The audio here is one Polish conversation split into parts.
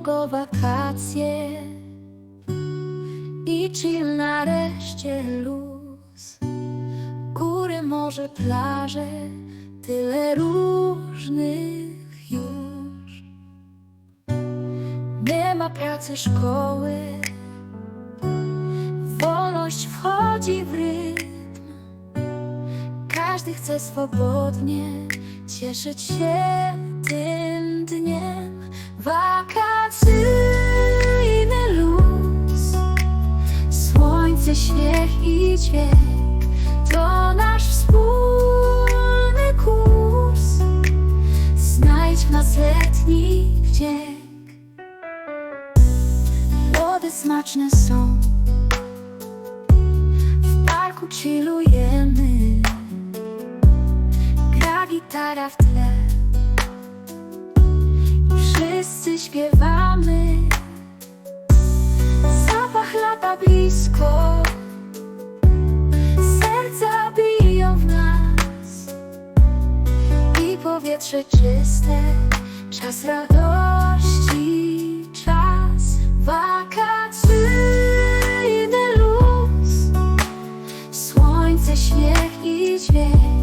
niedługo wakacje i chill nareszcie luz. Góry, morze, plaże, tyle różnych już. Nie ma pracy, szkoły, wolność wchodzi w rytm. Każdy chce swobodnie cieszyć się tym Znajdź w nas letni wdzięk. Smaczne są, w parku chillujemy. Gra gitara w tle Wszyscy śpiewamy Zapach lata blisko powietrze czyste. Czas radości Czas wakacyjny luz. Słońce, śmiech i dźwięk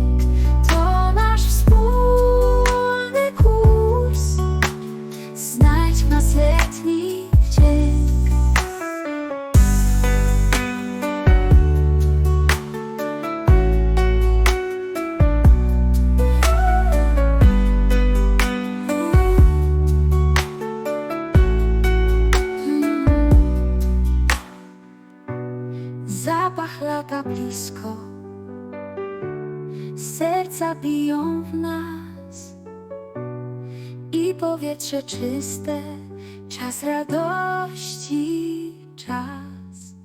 Zapach lata blisko. Serca biją w nas. I powietrze czyste Czas radości, czas